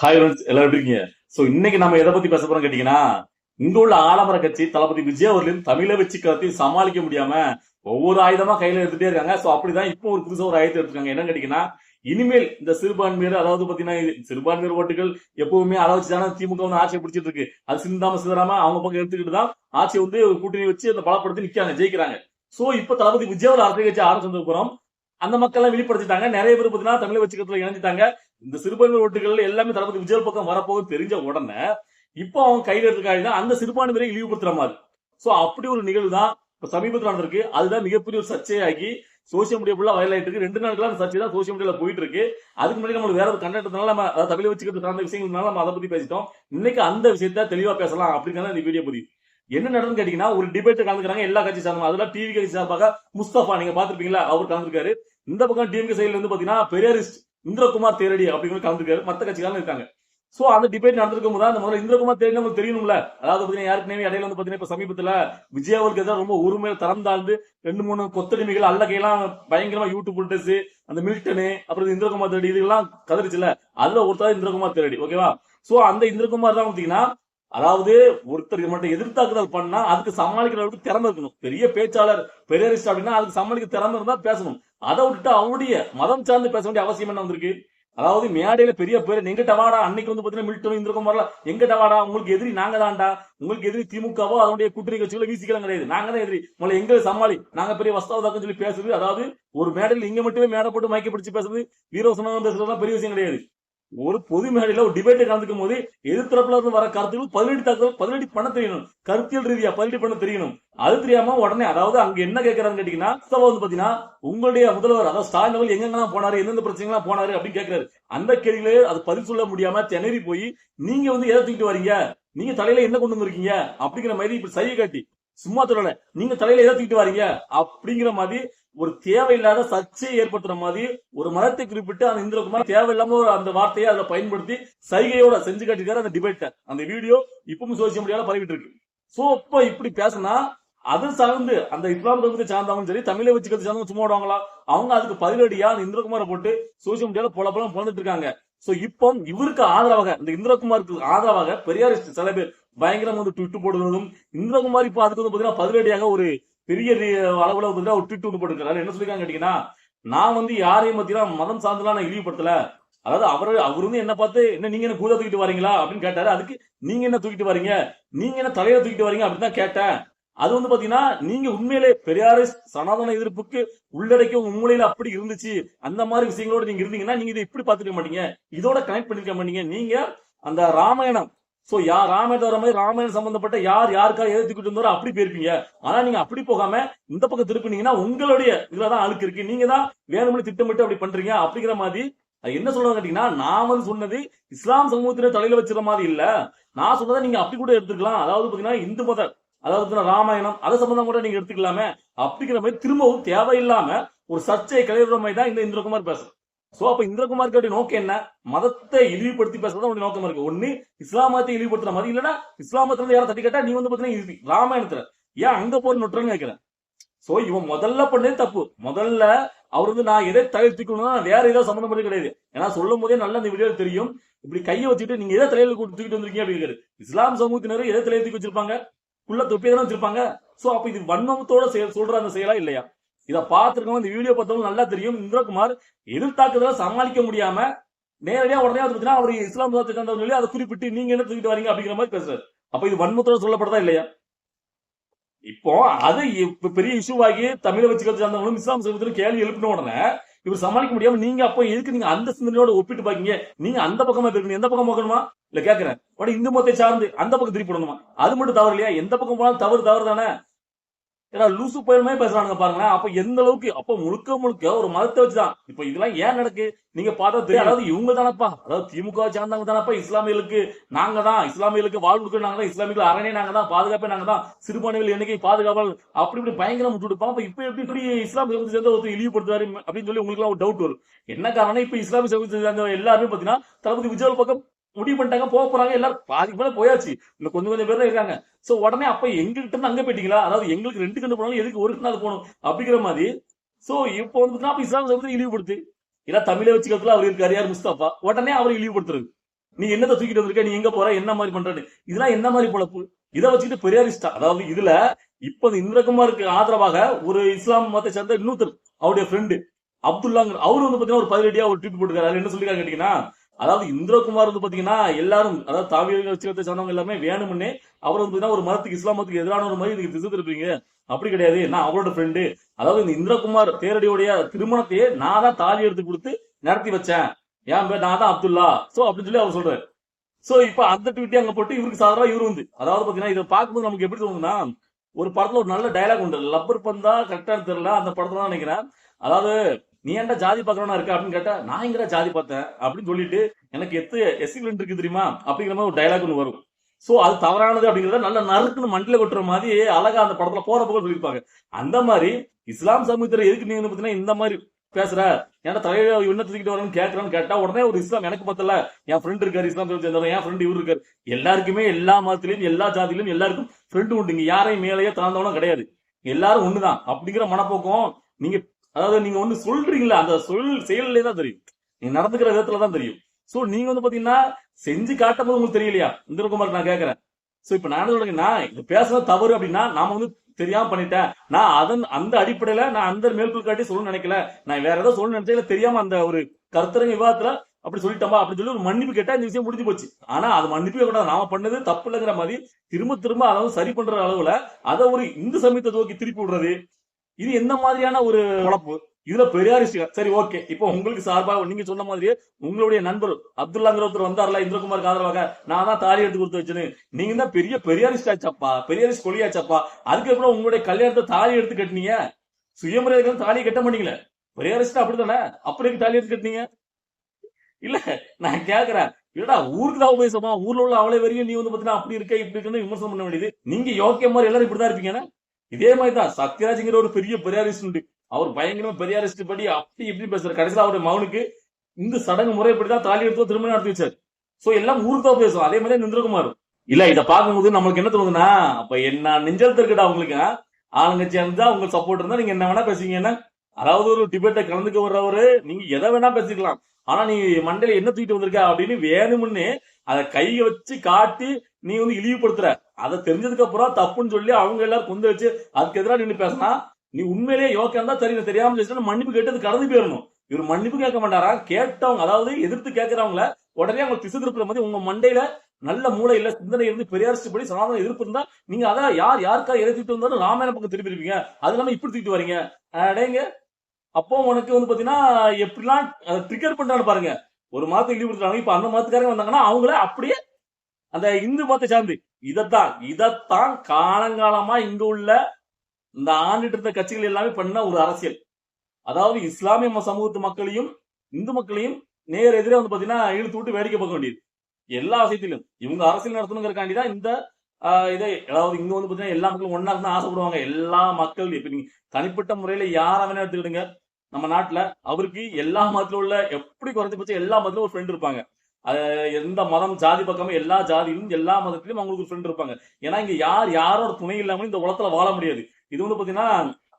Hi friends எல்லாரும் எப்படி இருக்கீங்க? சோ இன்னைக்கு நம்ம எதை பத்தி பேச போறோம் கேட்டீங்கன்னா இங்க உள்ள ஆலமர கட்சி தளபதி விஜய் அவர்களையும் தமிழை வச்சு கத்தி சமாளிக்க முடியாம ஒவ்வொரு ஆயுதமா கையில எடுத்துட்டே இருக்காங்க. சோ அப்படிதான் இப்போ ஒரு புதுசா ஒரு ஆயுதம் எடுத்துருக்காங்க. என்னன்னு கேட்டீங்கன்னா இனிமேல் இந்த சிறுபான்மையர் அதாவது பாத்தீங்கன்னா சிறுபான்மையர் ஓட்டுகள் எப்பவுமே அதை தானே திமுக வந்து ஆட்சியை பிடிச்சிட்டு இருக்கு. அது சிந்தாம சிதறாம அவங்க பக்கம் எடுத்துக்கிட்டு தான் ஆட்சியை வந்து கூட்டணி வச்சு அந்த பலப்படுத்தி நிக்காங்க ஜெயிக்கிறாங்க. சோ இப்ப தளபதி விஜய் ஒரு அரசியல் கட்சி ஆரம்பிச்சதுக்கு அப்புறம் அந்த மக்கள் எல்லாம் வெளிப்படுத்திட்டாங்க. நிறைய பேர் பாத்தீங்கன்னா தமிழை வச்சுக்கிறதுல இணைஞ்சிட்டாங்க. இந்த சிறுபான்மை ஓட்டுகள் எல்லாமே தளபதி விஜய் பக்கம் வரப்போகுது தெரிஞ்ச உடனே இப்போ அவங்க கையில இருக்காங்கன்னா அந்த சிறுபான்மையை இழிவுபடுத்துற மாதிரி. சோ அப்படி ஒரு நிகழ்வு தான் இப்போ சமீபத்தில் நடந்திருக்கு. அதுதான் மிகப்பெரிய ஒரு சர்ச்சையாகி சோசியல் மீடியா ஃபுல்லாக வைரல் ஆயிட்டு இருக்கு. ரெண்டு நாட்களா அந்த சர்ச்சை தான் சோசியல் மீடியாவில் போயிட்டு இருக்கு. அதுக்கு முன்னாடி நம்மளுக்கு வேற ஒரு கண்டென்ட்னால நம்ம அதாவது தமிழை வச்சுக்கிறது சார்ந்த விஷயங்கள்னால நம்ம அதை பத்தி பேசிட்டோம். இன்னைக்கு அந்த விஷயத்த தெளிவாக பேசலாம் அப்படிங்கிறத இந்த வீடியோ பதிவு. என்ன நடந்து கேட்டீங்கன்னா ஒரு டிபேட் கலந்துக்கிறாங்க எல்லா கட்சி சார்ந்த அதெல்லாம் டிவி கட்சி சார்பாக முஸ்தபா நீங்க பாத்துருப்பீங்களா அவர் கலந்துருக்காரு. இந்த பக்கம் டிஎம்கே சைடுல இருந்து பாத்தீங்கன்னா பெரியாரிஸ்ட் இந்திரகுமார் தேரடி அப்படிங்கிற கலந்துருக்காரு மற்ற கட்சிக்காரங்க இருக்காங்க. சோ அந்த டிபேட் நடந்திருக்கும் போது அந்த முதல்ல இந்திரகுமார் தேரடி நமக்கு தெரியணும்ல அதாவது பாத்தீங்கன்னா யாருக்குமே இடையில வந்து பாத்தீங்கன்னா இப்ப சமீபத்துல விஜயாவுக்கு அவருக்கு எதாவது ரொம்ப உரிமையில தரம் தாழ்ந்து ரெண்டு மூணு கொத்தடிமைகள் அல்ல கையெல்லாம் பயங்கரமா யூடியூப் புல்டஸ் அந்த மில்டனு அப்புறம் இந்திரகுமார் தேரடி இதெல்லாம் கதறிச்சுல. அதுல ஒருத்தர் இந்திரகுமார் தேரடி ஓகேவா சோ அந்த இந்திரகுமார் தான் பாத்தீங்கன்னா அதாவது ஒருத்தர் மட்டும் எதிர்த்தாக்குதல் பண்ணா அதுக்கு சமாளிக்கிற அளவுக்கு திறமை இருக்கணும். பெரிய பேச்சாளர் பெரியாரிஸ்ட் அப்படின்னா அதுக்கு சமாளிக்க திறமை இருந்தா பேசணும். அதை விட்டுட்டு அவருடைய மதம் சார்ந்து பேச வேண்டிய அவசியம் என்ன வந்திருக்கு? அதாவது மேடையில பெரிய பேர் எங்கிட்ட வாடா அன்னைக்கு வந்து பாத்தீங்கன்னா மில்டன் வரல எங்கிட்ட வாடா உங்களுக்கு எதிரி நாங்க தான்டா. உங்களுக்கு எதிரி திமுகவோ அதனுடைய கூட்டணி கட்சிகளை வீசிக்கலாம் கிடையாது. நாங்க தான் எதிரி. உங்களை எங்க சமாளி. நாங்க பெரிய வஸ்தாவதாக்கம் சொல்லி பேசுறது. அதாவது ஒரு மேடையில் இங்க மட்டுமே மேடை போட்டு மயக்க பிடிச்சு பேசுறது வீரோசனம் பேசுறதுலாம் பெரிய விஷயம் கிடையாது. ஒரு பொது மேடையில ஒரு டிபேட்டை கலந்துக்கும் போது எதிர்த்தரப்புல இருந்து வர கருத்துக்கள் பதினெட்டு தாக்குதல் பதினெட்டு பண்ண தெரியணும். கருத்தியல் ரீதியா பதினெட்டு பண்ண தெரியணும். அது தெரியாம உடனே அதாவது அங்க என்ன கேட்கறான்னு கேட்டீங்கன்னா வந்து பாத்தீங்கன்னா உங்களுடைய முதல்வர் அதாவது ஸ்டாலின் அவர்கள் எங்கெங்கெல்லாம் போனாரு எந்தெந்த பிரச்சனைலாம் போனாரு அப்படின்னு கேட்கிறாரு அந்த கேள்விகளே அது பதில் சொல்ல முடியாம திணறி போய் நீங்க வந்து எதை தூக்கிட்டு வரீங்க? நீங்க தலையில என்ன கொண்டு வந்திருக்கீங்க? அப்படிங்கிற மாதிரி இப்ப சையை காட்டி சும்மா சொல்லல. நீங்க தலையில எதை தூக்கிட்டு வரீங்க. அப்படிங்கிற மாதிரி ஒரு தேவையில்லாத சர்ச்சையை ஏற்படுத்துற மாதிரி ஒரு மரத்தை குறிப்பிட்டு அந்த இந்திரகுமார் தேவையில்லாம ஒரு அந்த வார்த்தையை அதுல பயன்படுத்தி சைகையோட செஞ்சு காட்டிருக்காரு அந்த டிபேட்டை அந்த வீடியோ இப்பவும் சோசியல் மீடியால பரவிட்டு இருக்கு சோ அப்ப இப்படி பேசினா அது சார்ந்து அந்த இஸ்லாம் தகுதி சார்ந்தவங்க சரி தமிழை வச்சுக்கிறது சார்ந்தவங்க சும்மா விடுவாங்களா அவங்க அதுக்கு பதிலடியா அந்த இந்திரகுமாரை போட்டு சோசியல் மீடியால போல போல பிறந்துட்டு இருக்காங்க. சோ இப்போ இவருக்கு ஆதரவாக இந்த இந்திரகுமாருக்கு ஆதரவாக பெரியார் சில பேர் பயங்கரமா வந்து ட்விட்டு போடுறதும் இந்திரகுமார் இப்போ அதுக்கு வந்து பாத்தீங்கன்னா பதிலடியாக ஒரு பெரிய அளவுல வந்து ஒரு ட்விட் ஒன்று போட்டுருக்காரு என்ன சொல்லிருக்காங்க கேட்டீங்கன்னா நான் வந்து யாரையும் பார்த்தீங்கன்னா மதம் சார்ந்தெல்லாம் நான் இழிவுபடுத்தல. அதாவது அவர் அவர் வந்து என்ன பார்த்து என்ன நீங்க என்ன கூட தூக்கிட்டு வரீங்களா அப்படின்னு கேட்டாரு. அதுக்கு நீங்க என்ன தூக்கிட்டு வரீங்க? நீங்க என்ன தலையில தூக்கிட்டு வரீங்க அப்படின்னு தான் கேட்டேன். அது வந்து பாத்தீங்கன்னா நீங்க உண்மையிலே பெரியாரு சனாதன எதிர்ப்புக்கு உள்ளடக்கிய உண்மையில அப்படி இருந்துச்சு. அந்த மாதிரி விஷயங்களோட நீங்க இருந்தீங்கன்னா நீங்க இதை இப்படி பாத்துக்க மாட்டீங்க. இதோட கனெக்ட் பண்ணிருக்க மாட்டீங்க. நீங்க அந்த ராமாயணம் சோ யார் ராமாயணம் வர மாதிரி ராமாயணம் சம்பந்தப்பட்ட யார் யாருக்காக எதை இருந்தாரோ அப்படி போயிருப்பீங்க. ஆனா நீங்க அப்படி போகாம இந்த பக்கம் திருப்பினீங்கன்னா உங்களுடைய இதுலதான் அழுக்கு இருக்கு. நீங்க தான் வேணும்னு திட்டமிட்டு அப்படி பண்றீங்க அப்படிங்கிற மாதிரி. என்ன சொல்றாங்க கேட்டீங்கன்னா நான் வந்து சொன்னது இஸ்லாம் சமூகத்தினர் தலையில வச்சிருக்க மாதிரி இல்ல. நான் சொன்னதை நீங்க அப்படி கூட எடுத்துக்கலாம். அதாவது பாத்தீங்கன்னா இந்து மத அதாவது பாத்தீங்கன்னா ராமாயணம் அதை சம்பந்தம் கூட நீங்க எடுத்துக்கலாமே அப்படிங்கிற மாதிரி திரும்பவும் தேவையில்லாம ஒரு சர்ச்சையை கலையிற மாதிரி தான் இந்த இந்திரகுமார் பேசுறேன் சோ அப்ப இந்திரகுமாருக்கு நோக்கம் என்ன? மதத்தை இழிவுபடுத்தி பேசுறது அவனுடைய நோக்கம் இருக்கு. ஒண்ணு இஸ்லாம் இழிவுபடுத்துற மாதிரி இல்லன்னா இஸ்லாமத்துல இருந்து யாரும் தட்டி கேட்டா நீ வந்து பாத்தீங்கன்னா ராமாயணத்துல. ஏன் அங்க போய் நொட்டுறன்னு கேட்கிறேன். சோ இவன் முதல்ல பண்ணது தப்பு. முதல்ல அவர் வந்து நான் எதை தவிர்த்துக்கணும்னா தூக்கணும்னா வேற ஏதாவது சம்மந்தம் பண்ணி கிடையாது. ஏன்னா சொல்லும் போதே நல்லா அந்த வீடியோ தெரியும். இப்படி கையை வச்சுட்டு நீங்க எதை தலையில தூக்கிட்டு வந்திருக்கீங்க அப்படிங்கிறது இஸ்லாம் சமூகத்தினர் எதை தலையில தூக்கி வச்சிருப்பாங்க? உள்ள தொப்பியை தானே வச்சிருப்பாங்க? சோ அப்ப இது வன்மத்தோட செயல் சொல்ற அந்த செயலா இல்லையா? இத பார்த்திருக்கவங்க இந்த வீடியோ பார்த்தவங்க நல்லா தெரியும். இந்திரகுமார் எதிர்த்தாக்குதலை சமாளிக்க முடியாம நேரடியா உடனே வந்து பார்த்தீங்கன்னா அவர் இஸ்லாம் மதத்தை சேர்ந்தவங்க சொல்லி அதை குறிப்பிட்டு நீங்க என்ன தூக்கிட்டு வரீங்க அப்படிங்கிற மாதிரி பேசுறாரு. அப்ப இது வன்மத்தோட சொல்லப்படுதா இல்லையா? இப்போ அது பெரிய இஷ்யூ ஆகி தமிழை வச்சுக்கிறது சார்ந்தவங்களும் இஸ்லாம் சமூகத்திலும் கேள்வி எழுப்பின உடனே இவர் சமாளிக்க முடியாம நீங்க அப்போ எதுக்கு நீங்க அந்த சிந்தனையோட ஒப்பிட்டு பாக்கீங்க? நீங்க அந்த பக்கமா இருக்கணும். எந்த பக்கம் போகணுமா இல்ல கேக்குறேன். உடனே இந்து மதத்தை சார்ந்து அந்த பக்கம் திருப்பி போடணுமா? அது மட்டும் தவறு இல்லையா? எந்த பக்கம் போனாலும் தவறு தவறு தானே ஏன்னா லூசு பயணமே பேசுறானுங்க பாருங்களேன். அப்ப எந்த அளவுக்கு அப்ப முழுக்க முழுக்க ஒரு மதத்தை வச்சுதான். இப்ப இதெல்லாம் ஏன் நடக்கு? நீங்க பார்த்தா தெரியும். அதாவது இவங்க தானப்பா. அதாவது திமுக சார்ந்தவங்க தானப்பா. இஸ்லாமியர்களுக்கு நாங்க தான். இஸ்லாமியர்களுக்கு வாழ் கொடுக்க நாங்க தான். இஸ்லாமியர்கள் அரணை நாங்க தான். பாதுகாப்பே நாங்க தான். சிறுபான்மைகள் எண்ணிக்கை பாதுகாப்பால் அப்படி இப்படி பயங்கரம் விட்டு கொடுப்போம் அப்ப இப்ப எப்படி இப்படி இஸ்லாம் சமூகத்தை சேர்ந்த ஒருத்தர் இழிவுபடுத்துறாரு அப்படின்னு சொல்லி உங்களுக்கு எல்லாம் ஒரு டவுட் வரும். என்ன காரணம் இப்ப இஸ்லாமிய சமூகத்தை சேர்ந்த எல்லாருமே பாத்தீங்கன்னா தளபதி விஜய் பக்கம் முடிவு பண்ணிட்டாங்க போக போறாங்க எல்லாரும் பாதிக்கு மேல போயாச்சு. இன்னும் கொஞ்சம் கொஞ்சம் பேர் தான் இருக்காங்க. சோ உடனே அப்ப எங்ககிட்ட இருந்து அங்க போயிட்டீங்களா? அதாவது எங்களுக்கு ரெண்டு கண்டு போனாலும் எதுக்கு ஒரு நாள் போகணும் அப்படிங்கிற மாதிரி. சோ இப்போ வந்து அப்ப இஸ்லாம் சமூகத்தை இழிவுபடுத்து. இல்ல தமிழை வச்சுக்கிறதுல அவர் இருக்காரு யார் முஸ்தாபா? உடனே அவரை இழிவுபடுத்துறது. நீ என்னத்தை தூக்கிட்டு வந்திருக்க? நீ எங்க போற? என்ன மாதிரி பண்றன்னு. இதெல்லாம் என்ன மாதிரி பொழப்பு இதை வச்சுக்கிட்டு பெரியாரிஸ்டா அதாவது இதுல இப்ப இந்த இந்திரகுமாருக்கு ஆதரவாக ஒரு இஸ்லாம் மதத்தை சேர்ந்த இன்னொருத்தர் அவருடைய ஃப்ரெண்டு அப்துல்லாங்க அவர் வந்து பாத்தீங்கன்னா ஒரு பதிலடியா ஒரு ட்வீட் போட்டுருக்காரு. என்ன சொல்லிருக்காங்க கேட்டீங்கன்னா அதாவது இந்திரகுமார் வந்து பாத்தீங்கன்னா எல்லாரும் அதாவது தாவிய வச்சுக்கத்தை சேர்ந்தவங்க எல்லாமே வேணும்னே அவர் வந்து பாத்தீங்கன்னா ஒரு மதத்துக்கு இஸ்லாம் மதத்துக்கு எதிரான ஒரு மாதிரி நீங்க திசை திருப்பீங்க அப்படி கிடையாது. நான் அவரோட ஃப்ரெண்டு அதாவது இந்த இந்திரகுமார் தேரடியுடைய திருமணத்தையே நான் தான் தாலி எடுத்து கொடுத்து நடத்தி வச்சேன். ஏன் பேர் நான் தான் அப்துல்லா. சோ அப்படின்னு சொல்லி அவர் சொல்றாரு. சோ இப்ப அந்த ட்வீட்டே அங்க போட்டு இவருக்கு சாதரா இவரு வந்து அதாவது பாத்தீங்கன்னா இதை பார்க்கும்போது நமக்கு எப்படி தோணுதுன்னா ஒரு படத்துல ஒரு நல்ல டயலாக் உண்டு. லப்பர் பந்தா கரெக்டா தெரியல அந்த படத்துல நினைக்கிறேன். அதாவது நீ ஏன்டா ஜாதி பார்க்கறவனா இருக்க அப்படின்னு கேட்டா நான் எங்கடா ஜாதி பார்த்தேன் அப்படின்னு சொல்லிட்டு எனக்கு எத்து எஸ்சிலன் இருக்கு தெரியுமா? அப்படிங்கிற மாதிரி ஒரு டயலாக் ஒன்று வரும். சோ அது தவறானது அப்படிங்கறத நல்ல நறுக்குன்னு மண்டில கொட்டுற மாதிரி அழகா அந்த படத்துல போற போக சொல்லியிருப்பாங்க. அந்த மாதிரி இஸ்லாம் சமூகத்துல எதுக்கு நீங்க வந்து பாத்தீங்கன்னா இந்த மாதிரி பேசுற? ஏன்னா தலையில என்ன தூக்கிட்டு வரணும்னு கேட்கறான்னு கேட்டா உடனே ஒரு இஸ்லாம் எனக்கு பத்தல. என் ஃப்ரெண்ட் இருக்காரு இஸ்லாம் சேர்ந்தவர் என் ஃப்ரெண்ட் இவர் இருக்காரு. எல்லாருக்குமே எல்லா மதத்திலையும் எல்லா ஜாதியிலும் எல்லாருக்கும் ஃப்ரெண்டு உண்டு. இங்க யாரையும் மேலேயே தாழ்ந்தவனும் கிடையாது. எல்லாரும் ஒண்ணுதான். அப்படிங்கிற மனப்போக்கம் நீங்க அதாவது நீங்க ஒண்ணு சொல்றீங்களா அந்த சொல் செயல்லே தான் தெரியும். நீங்க நடந்துக்கிற விதத்துல தான் தெரியும். சோ நீங்க வந்து பாத்தீங்கன்னா செஞ்சு காட்டும் போது உங்களுக்கு தெரியலையா? இந்திரகுமார் நான் கேக்குறேன். சோ இப்ப நான் என்ன நான் இது பேசுறது தவறு அப்படின்னா நாம வந்து தெரியாம பண்ணிட்டேன். நான் அதன் அந்த அடிப்படையில நான் அந்த மேற்கோள் காட்டி சொல்லணும்னு நினைக்கல. நான் வேற ஏதாவது சொல்லணும்னு நினைச்சல தெரியாம அந்த ஒரு கருத்தரங்க விவாதத்துல அப்படி சொல்லிட்டோமா அப்படின்னு சொல்லி ஒரு மன்னிப்பு கேட்டா இந்த விஷயம் முடிஞ்சு போச்சு. ஆனா அது மன்னிப்பே கூடாது நாம பண்ணது தப்பு இல்லைங்கிற மாதிரி திரும்ப திரும்ப அதாவது சரி பண்ற அளவுல அதை ஒரு இந்து சமயத்தை நோக்கி திருப்பி விடுறது இது எந்த மாதிரியான ஒரு வளர்ப்பு இதுல பெரியாரிஸ்ட் சரி ஓகே. இப்போ உங்களுக்கு சார்பாக நீங்க சொன்ன மாதிரியே உங்களுடைய நண்பர் அப்துல்லாங்கிற ஒருத்தர் வந்தார்ல இந்திரகுமாருக்கு ஆதரவாக நான் தான் தாலி எடுத்து கொடுத்து வச்சேன்னு. நீங்க தான் பெரிய பெரியாரிஸ்ட் பெரியாரிஸ் பெரியாரிஸ்ட் கொலியாச்சப்பா அதுக்கப்புறம் உங்களுடைய கல்யாணத்தை தாலி எடுத்து கட்டினீங்க. சுயமரியாதைக்கு தாலி கட்ட மாட்டீங்களே? பெரியாரிஸ்டா அப்படித்தானே? அப்படியே தாலி எடுத்து கட்டினீங்க? இல்ல நான் கேக்குறேன். இல்லடா ஊருக்கு தான் உபயோகமா? ஊர்ல உள்ள அவளை வரையும் நீ வந்து பாத்தீங்கன்னா அப்படி இருக்க இப்படி இருக்குன்னு விமர்சனம் பண்ண வேண்டியது. நீங்க யோக்கிய மாதிரி எல்லாரும் இப்படிதான் இருப்பீங்க இதே மாதிரி தான் சத்யராஜ்ங்கிற ஒரு பெரிய பெரியாரிஸ்ட் உண்டு. அவர் பயங்கரமா பெரியாரிஸ்ட் படி அப்படி இப்படி பேசுறாரு. கடைசியில் அவருடைய மகனுக்கு இந்த சடங்கு முறைப்படி தான் தாலி எடுத்து திருமணம் நடத்தி வச்சார். சோ எல்லாம் ஊருக்கு தான் பேசுவோம் அதே மாதிரி தான் இல்ல இத பார்க்கும்போது நம்மளுக்கு என்ன தோணுதுன்னா அப்ப என்ன நெஞ்சல் இருக்குடா உங்களுக்கு ஆளுங்க சேர்ந்தா உங்களுக்கு சப்போர்ட் இருந்தா நீங்க என்ன வேணா பேசுவீங்கன்னா. அதாவது ஒரு டிபேட்டை கலந்துக்க வர்றவரு நீங்க எதை வேணா பேசிக்கலாம். ஆனா நீ மண்டையில என்ன தூக்கிட்டு வந்திருக்க அப்படின்னு வேணும்னு அதை கையை வச்சு காட்டி நீ வந்து இழிவுபடுத்துற. அதை தெரிஞ்சதுக்கு அப்புறம் தப்புன்னு சொல்லி அவங்க எல்லாரும் கொண்டு வச்சு அதுக்கு எதிராக நின்று பேசினா நீ உண்மையிலேயே யோக்கம் தான் தெரியல தெரியாம பேசினா மன்னிப்பு கேட்டு கடந்து போயிடணும். இவர் மன்னிப்பு கேட்க மாட்டாரா? கேட்டவங்க அதாவது எதிர்த்து கேட்கறவங்கள உடனே அவங்க திசை திருப்புற மாதிரி உங்க மண்டையில நல்ல மூளை இல்ல சிந்தனை இருந்து பெரியாரிஸ்ட் படி சனாதன எதிர்ப்பு இருந்தா நீங்க அதான் யார் யாருக்கா எதிர்த்துட்டு வந்தாலும் ராமாயண பக்கம் திருப்பி இருப்பீங்க அது இல்லாம இப்படி தூக்கிட்டு வரீங்க. அடேங்க அப்போ உனக்கு வந்து பாத்தீங்கன்னா எப்படிலாம் ட்ரிகர் பண்றான்னு பாருங்க. ஒரு மாதத்துக்கு மாதத்தை இழிவுபடுத்துறாங்க. இப்ப அந்த மாதத்துக்காரங்க வந்தாங்கன்னா அவங்கள அப்படியே அந்த இந்து மதத்தை சார்ந்து. இதத்தான் இதத்தான் காலங்காலமா இங்க உள்ள இந்த ஆண்டுட்டு இருந்த கட்சிகள் எல்லாமே பண்ண ஒரு அரசியல். அதாவது இஸ்லாமிய சமூகத்து மக்களையும் இந்து மக்களையும் நேர் எதிரே வந்து பாத்தீங்கன்னா இழுத்து விட்டு வேடிக்கை பார்க்க வேண்டியது. எல்லா விஷயத்திலும். இவங்க அரசியல் நடத்தணுங்கிறக்காண்டி தான் இந்த இதை அதாவது இங்க வந்து பாத்தீங்கன்னா எல்லா மக்களும் ஒன்னா இருந்தா ஆசைப்படுவாங்க. எல்லா மக்கள் இப்ப நீங்க தனிப்பட்ட முறையில யார வேணா எடுத்துக்கிடுங்க. நம்ம நாட்டுல அவருக்கு எல்லா மதத்துல உள்ள எப்படி குறைஞ்சபட்சம் எல்லா மதத்திலும் ஒரு ஃப்ரெண்ட் இருப்பாங்க. எந்த மதம் ஜாதி பக்கமும் எல்லா ஜாதியிலும் எல்லா மதத்திலும் அவங்களுக்கு ஒரு ஃப்ரெண்ட் இருப்பாங்க. ஏன்னா இங்க யார் யாரோட துணை இல்லாமல் இந்த உலகத்துல வாழ முடியாது. இது வந்து பாத்தீங்கன்னா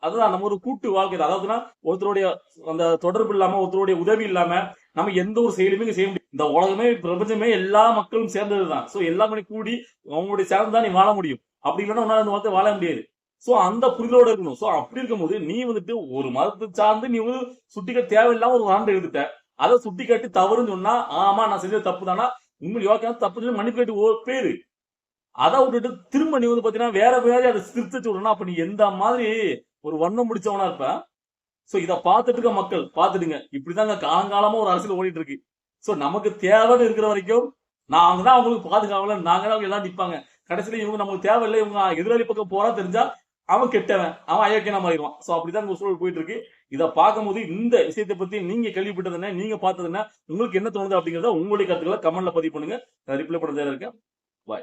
அதுதான் நம்ம ஒரு கூட்டு வாழ்க்கை அதாவதுன்னா ஒருத்தருடைய அந்த தொடர்பு இல்லாம ஒருத்தருடைய உதவி இல்லாம நம்ம எந்த ஒரு செயலுமே செய்ய முடியும் இந்த உலகமே பிரபஞ்சமே எல்லா மக்களும் சேர்ந்ததுதான் சோ எல்லாமே கூடி அவங்களுடைய சேர்ந்து தான் நீ வாழ முடியும். அப்படி இல்லைன்னா உன்னால அந்த மதத்தை வாழ முடியாது. சோ அந்த புரிதலோட இருக்கணும். சோ அப்படி இருக்கும்போது நீ வந்துட்டு ஒரு மதத்தை சார்ந்து நீ வந்து சுட்டிக்க தேவையில்லாம ஒரு ஆண்டு எழுதிட்ட. அதை சுட்டி காட்டி தவறுன்னு சொன்னா ஆமா நான் செஞ்சது தப்பு தானா உண்மையில் யோகா தப்பு சொல்லி மன்னிப்பு கேட்டு ஓ பேரு. அதை விட்டுட்டு திரும்ப நீ வந்து பாத்தீங்கன்னா வேற மாதிரி அதை திருத்த சொல்லணும் அப்ப நீ எந்த மாதிரி ஒரு வண்ணம் முடிச்சவனா இருப்ப? சோ இத பார்த்துட்டு இருக்க மக்கள் பாத்துடுங்க இப்படிதாங்க காலங்காலமா ஒரு அரசியல் ஓடிட்டு இருக்கு. சோ நமக்கு தேவைன்னு இருக்கிற வரைக்கும் நாங்க தான் அவங்களுக்கு பாதுகாவல நாங்க தான் அவங்க எல்லாம் நிப்பாங்க. கடைசியில இவங்க நமக்கு தேவையில்லை இவங்க எதிராளி பக்கம் போறா தெரிஞ்சா அவன் கெட்டவன் அவன் அயோக்கியனா மாறிடுவான். சோ அப்படிதான் இந்த சூழல் போயிட்டு இருக்கு இதை பார்க்கும்போது இந்த விஷயத்தை பத்தி நீங்க கேள்விப்பட்டது என்ன நீங்க பார்த்தது என்ன உங்களுக்கு என்ன தோணுது அப்படிங்கறத உங்களுடைய கருத்துக்களை கமெண்ட்ல பதிவு பண்ணுங்க. ரிப்ளை பண்ண இருக்கேன். பாய்